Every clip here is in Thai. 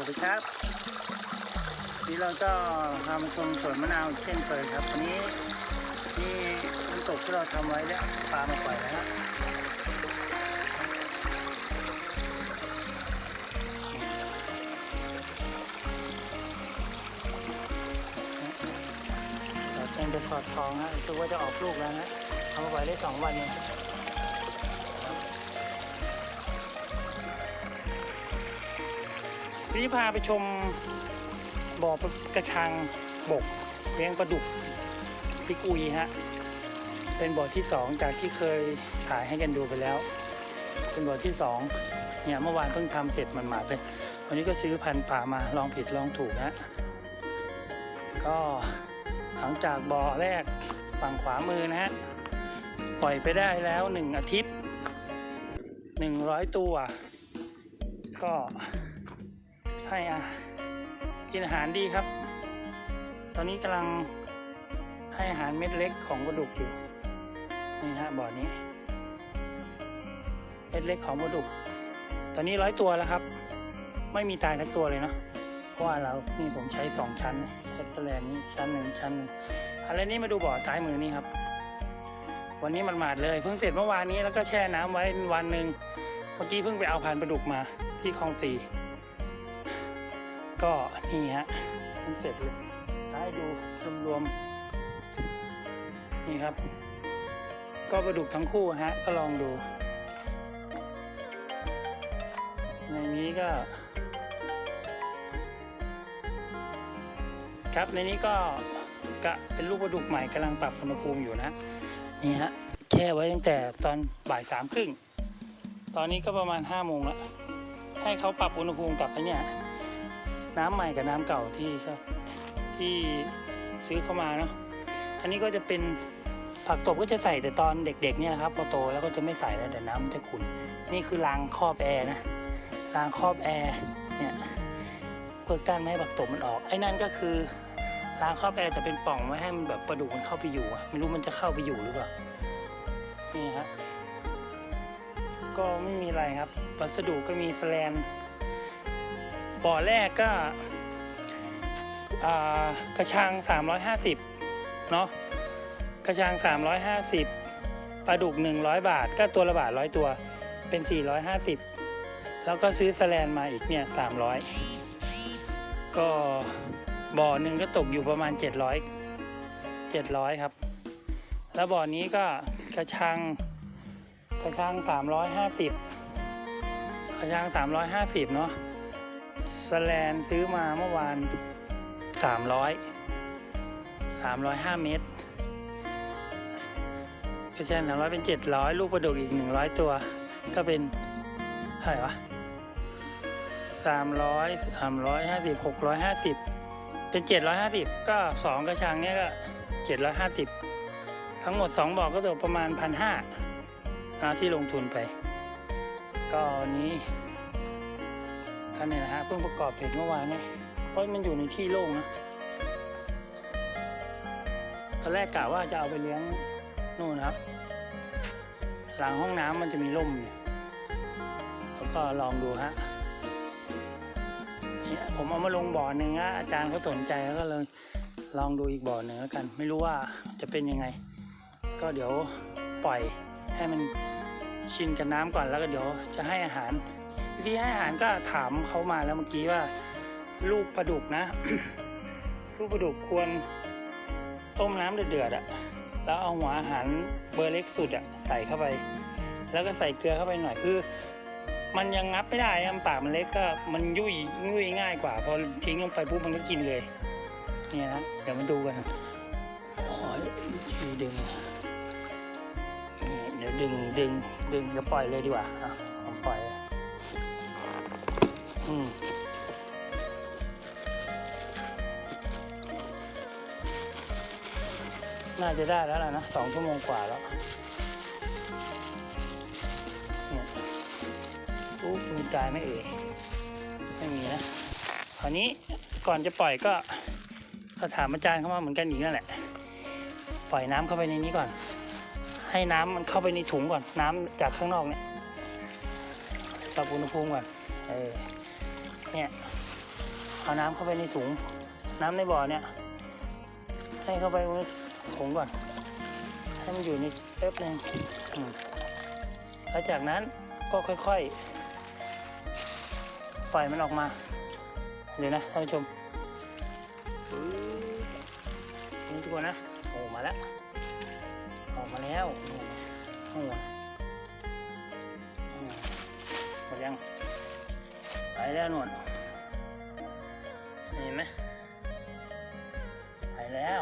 วัสดีครับนี่เราก็พามาชมสวนมะนาวเช่นเคยครับวันนี้นี่น้ำตกที่เราทำไว้แล้วปลามาปล่อยแล้วนะเราเช่นจะสอดทองนะรู้ว่าจะออกลูกแล้วนะทำมาปล่อยได้สองวันเอง นี้พาไปชมบ่อกระชังบกเลี้ยงปลาดุกพิกุยฮะ เป็นบ่อที่สองจากที่เคยถ่ายให้กันดูไปแล้ว เป็นบ่อที่สองเนี่ยเมื่อวานเพิ่งทำเสร็จมันหมาดๆเลยวันนี้ก็ซื้อพันธุ์ป่ามาลองผิดลองถูกฮะก็หลังจากบ่อแรกฝั่งขวามือนะฮะปล่อยไปได้แล้วหนึ่งอาทิตย์หนึ่งร้อยตัว ก็ ให้อากินอาหารดีครับ ตอนนี้กำลังให้อาหารเม็ดเล็กของปลาดุกอยู่ นี่ฮะบ่อนี้ เม็ดเล็กของปลาดุก ตอนนี้ร้อยตัวแล้วครับ ไม่มีตายทักตัวเลยเนาะ เพราะว่าเรา นี่ผมใช้สองชั้นเอสแลนนี่ชั้นหนึ่งชั้นหนึ่งอะไรนี้มาดูบ่อซ้ายมือนี่ครับ วันนี้มันหมาดเลย เพิ่งเสร็จเมื่อวานนี้แล้วก็แช่น้ำไว้วันหนึ่ง เมื่อกี้เพิ่งไปเอาพันปลาดุกมาที่คลองสี่ ก็นี่ฮะเพิ่งเสร็จเลยให้ดูรวมๆนี่ครับ ก็ปลาดุกทั้งคู่ฮะก็ลองดู ในนี้ก็ ครับในนี้ก็กะเป็นลูกปลาดุกใหม่กำลังปรับอุณหภูมิอยู่นะนี่ฮะแช่ไว้ตั้งแต่ตอนบ่ายสามครึ่ง ตอนนี้ก็ประมาณห้าโมงแล้วให้เขาปรับอุณหภูมิกลับไปเนี่ย น้ำใหม่กับน้ำเก่าที่ครับที่ซื้อเข้ามาเนาะอันนี้ก็จะเป็นผักตบก็จะใส่แต่ตอนเด็ก ๆ เนี่ยนะครับพอโตแล้วก็จะไม่ใส่แล้วเดี๋ยวน้ำมันจะขุ่นนี่คือรางครอบแอร์นะรางครอบแอร์เนี่ยเพื่อกั้นไม่ให้ผักตบมันออก ไอ้นั่นก็คือรางครอบแอร์จะเป็นป่องไว้ให้มันแบบปลาดุกมันเข้าไปอยู่อะไม่รู้มันจะเข้าไปอยู่หรือเปล่านี่ฮะก็ไม่มีอะไรครับ วัสดุก็มีแสแลน บ่อแรกก็กระชัง 350เนาะกระชัง 350ปลาดุก 100 บาท ก็ตัวละบาทร้อยตัวเป็น 450 แล้วก็ซื้อสแลนมาอีกเนี่ย 300 ก็บ่อหนึ่งก็ตกอยู่ประมาณ 700 700 ครับ แล้วบ่อนี้ก็กระชังกระชัง 350กระชัง 350 เนาะ สแลนซื้อมาเมื่อวานสามร้อยสามร้อยห้าเมตรก็ใช่สามร้อยเป็นเจ็ดร้อยลูกปลาดุกอีกหนึ่งร้อยตัว ก็เป็นเท่าไหร่วะสามร้อยสามร้อยห้าสิบหกร้อยห้าสิบเป็นเจ็ดร้อยห้าสิบก็สองกระชังเนี้ยก็เจ็ดร้อยห้าสิบทั้งหมดสองบอกก็ตกประมาณพันห้าที่ลงทุนไป ก็วันนี้ ก็เนี่ยนะฮะเพิ่งประกอบเสร็จเมื่อวานเนี่ยเพราะมันอยู่ในที่โล่งนะตอนแรกกะว่าจะเอาไปเลี้ยงนู่นครับ หลังห้องน้ำมันจะมีร่มเนี่ยแล้วก็ลองดูฮะเนี่ยผมเอามาลงบ่อหนึ่งอะอาจารย์เขาสนใจแล้วก็เลยลองดูอีกบ่อหนึ่งแล้วกัน ไม่รู้ว่าจะเป็นยังไง ก็เดี๋ยวปล่อยให้มันชินกับน้ำก่อนแล้วก็เดี๋ยวจะให้อาหาร วิธีให้อาหารก็ถามเขามาแล้วเมื่อกี้ว่า ลูกปลาดุกนะ ลูกปลาดุกควรต้มน้ำเดือดๆอะ่ะแล้วเอาหัวอาหารเบอร์เล็กสุดอะ่ะใส่เข้าไป แล้วก็ใส่เกลือเข้าไปหน่อยคือ มันยังงับไม่ได้อะปากมันเล็กก็มันยุ่ยยุ่ยง่ายกว่า พอทิ้งลงไปปุ๊บมันก็กินเลยเนี่ยนะเดี๋ยวมาดูกันอ๋อดึงเดี๋ยวดึงดึงดึงจะปล่อยเลยดีกว่าอะ น่าจะได้แล้วล่ะนะสองชั่วโมงกว่าแล้วเนี่ยปุ๊บมีจายไหม่เอ่ยไม่มีนะคราวนี้ก่อนจะปล่อยก็เขาถามอาจารย์เข้ามาเหมือนกันอีกนั่นแหละ ปล่อยน้ำเข้าไปในนี้ก่อน ให้น้ำมันเข้าไปในถุงก่อนน้ำจากข้างนอกเนี่ยปรับอุณหภูมิก่อนเออ เนี่ย เอาน้ำเข้าไปในถุง น้ำในบ่อเนี่ย ให้เข้าไปในถุงก่อน ให้มันอยู่ในแป๊บหนึ่งแล้วจากนั้นก็ค่อยๆปล่อยมันออกมา เดี๋ยวนะท่านผู้ชมนี่ทุกคนนะ โอ้ มาแล้ว ออกมาแล้วโอ้โหหมดยัง ไปแล้วหนวดเห็นไหมไปแล้ว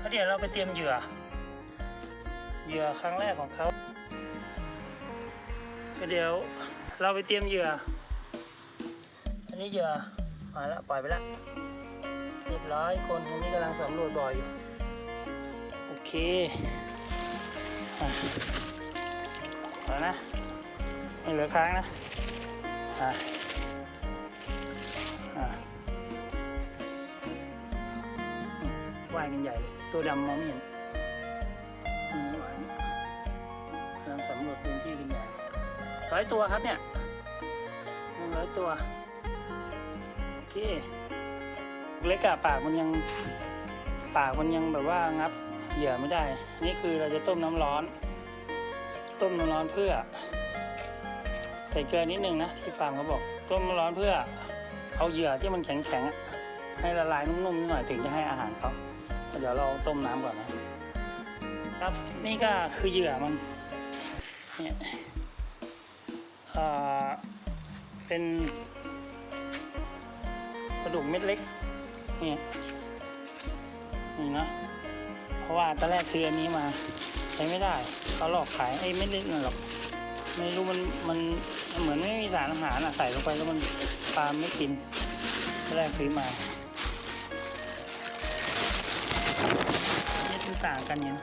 ก็เดี๋ยวเราไปเตรียมเหยื่อ เหยื่อครั้งแรกของเขาก็เดี๋ยวเราไปเตรียมเหยื่อ อันนี้เหยื่อมาแล้วปล่อยไปแล้วเรียบร้อยคนคนนี้กำลังสำรวจบ่ออยู่ โอเคอะเอานะไม่เหลือค้างนะ อะอะว่ายกันใหญ่เลยตัวดำมองไม่เห็นกำลังสำรวจพื้นที่กันใหญ่ร้อยตัวครับเนี่ยหนึ่งร้อยตัว โอเค เล็กอะปากมันยังปากมันยังแบบว่างับเหยื่อไม่ได้ นี่คือเราจะต้มน้ำร้อน ต้มน้ำร้อนเพื่อ ใส่เกลือนิดนึงนะที่ฟาร์มเขาบอกต้มร้อนเพื่อเอาเหยื่อที่มันแข็งๆให้ละลายนุ่มๆนิดหน่อยถึงจะให้อาหารเขาเดี๋ยวเราต้มน้ำก่อนนะครับนี่ก็คือเหยื่อมันเนี่ยเอ่อเป็นกระดูกเม็ดเล็กนี่นี่นะเพราะว่าตอนแรกคืออันนี้มาใช้ไม่ได้เขาหลอกขายไอ้เม็ดเล็กนั่นหรอก ไม่รู้มันมันเหมือนไม่มีสารอาหารอะใส่ลงไปแล้วมันปลาไม่กินแรกซื้อมาเนี่ยมันต่างกันยัง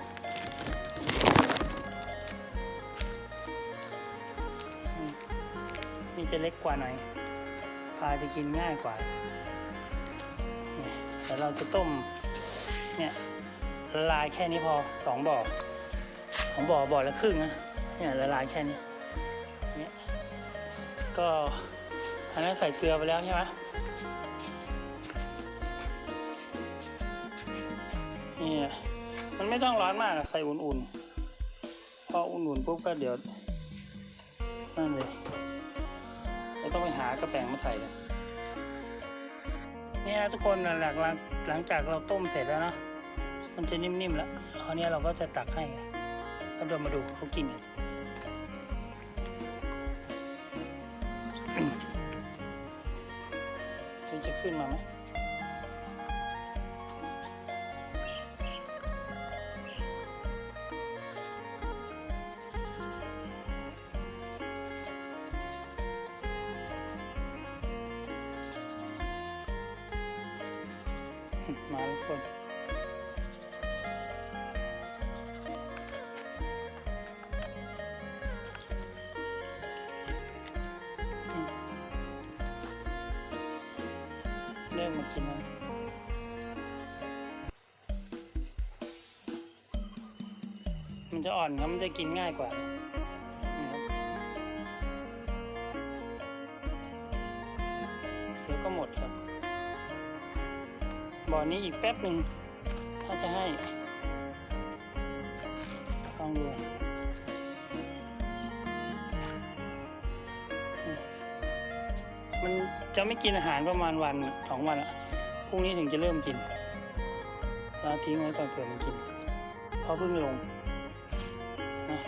อืมนี่จะเล็กกว่าหน่อยปลาจะกินง่ายกว่าแต่เราจะต้มเนี่ยละลายแค่นี้พอสองบ่อของบ่อบ่อละครึ่งนะเนี่ยละลายแค่นี้ ก็อันนั้นใส่เกลือไปแล้วใช่ไหมนี่มันไม่ต้องร้อนมากใส่อุ่นๆ พออุ่นๆปุ๊บก็เดี๋ยวนั่นเลยไม่ต้องไปหากระแปงมาใส่เลยนี่ยทุกคนหลังหลังหลังจากเราต้มเสร็จแล้วเนอะมันจะนิ่มๆแล้วคราวนี้เราก็จะตักให้แล้วเดี๋ยวมาดูเขากินกัน มันจะ มากินมันจะอ่อนครับมันจะกินง่ายกว่านี่ครับเดี๋ยวก็หมดครับบ่อนี้อีกแป๊บหนึ่งถ้าจะให้ จะไม่กินอาหารประมาณวันสองวันอะพรุ่งนี้ถึงจะเริ่มกินเราทิ้งไว้ก่อนเผื่อมันกินเพราะเพิ่งลงนะ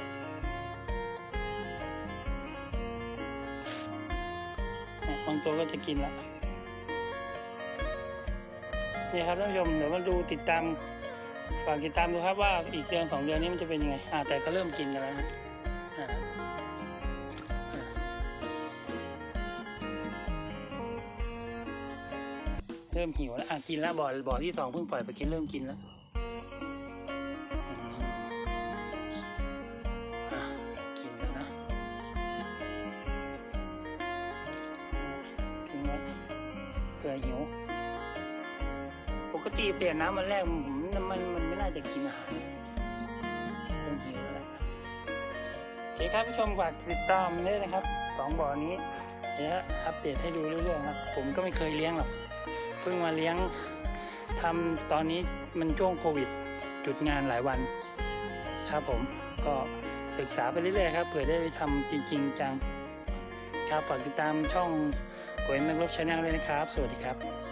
บางตัวก็จะกินละนี่ครับท่านผู้ชมเดี๋ยวมาดูติดตามฝากติดตามดูครับว่าอีกเดือนสองเดือนนี้มันจะเป็นยังไงอ่าแต่ก็เริ่มกินกันแล้วนะ เริ่มหิวแล้วอะกินแล้วบ่อบ่อที่สองเพิ่งปล่อยไปกินเริ่มกินแล้วอะกินแล้วนะทิ้งไว้เผื่อหิว ปกติเปลี่ยนน้ำวันแรกผมมันมันไม่น่าจะกินอาหารคงหิวแล้วแหละโอเคครับผู้ชมฝากติดตามด้วยนะครับสองบ่อนี้เดี๋ยวอัปเดตให้ดูเรื่อยๆครับ ผมก็ไม่เคยเลี้ยงหรอก เพิ่งมาเลี้ยงทำตอนนี้มันช่วงโควิดจุดงานหลายวันครับผมก็ศึกษาไปเรื่อยๆครับเผื่อได้ไปทำจริง ๆ จัง ครับฝากติดตามช่องก๋วยแมงลบชาแนลเลยนะครับ สวัสดีครับ